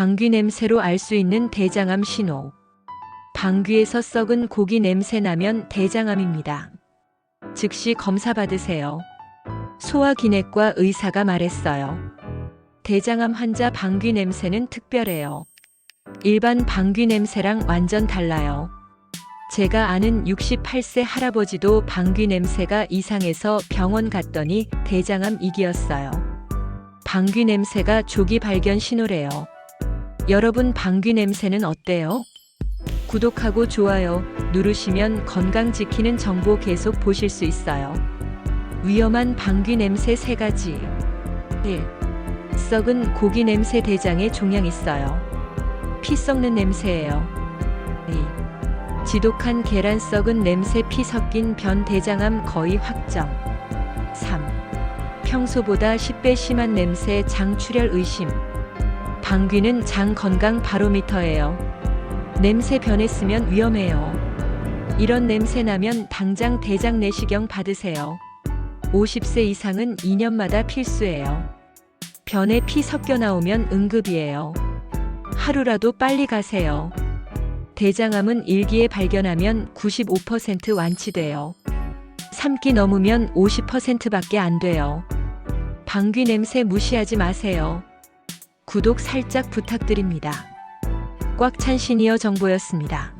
방귀 냄새로 알 수 있는 대장암 신호. 방귀에서 썩은 고기 냄새 나면 대장암입니다. 즉시 검사 받으세요. 소화기내과 의사가 말했어요. 대장암 환자 방귀 냄새는 특별해요. 일반 방귀 냄새랑 완전 달라요. 제가 아는 68세 할아버지도 방귀 냄새가 이상해서 병원 갔더니 대장암 이기였어요. 방귀 냄새가 조기 발견 신호래요. 여러분 방귀 냄새는 어때요? 구독하고 좋아요 누르시면 건강 지키는 정보 계속 보실 수 있어요. 위험한 방귀 냄새 세 가지. 1. 썩은 고기 냄새 대장에 종양 있어요. 피 썩는 냄새예요. 2. 지독한 계란 썩은 냄새 피 섞인 변 대장암 거의 확정. 3. 평소보다 10배 심한 냄새 장출혈 의심. 방귀는 장 건강 바로미터예요. 냄새 변했으면 위험해요. 이런 냄새 나면 당장 대장 내시경 받으세요. 50세 이상은 2년마다 필수예요. 변에 피 섞여 나오면 응급이에요. 하루라도 빨리 가세요. 대장암은 일기에 발견하면 95% 완치돼요. 3기 넘으면 50%밖에 안 돼요. 방귀 냄새 무시하지 마세요. 구독 살짝 부탁드립니다. 꽉 찬 시니어 정보였습니다.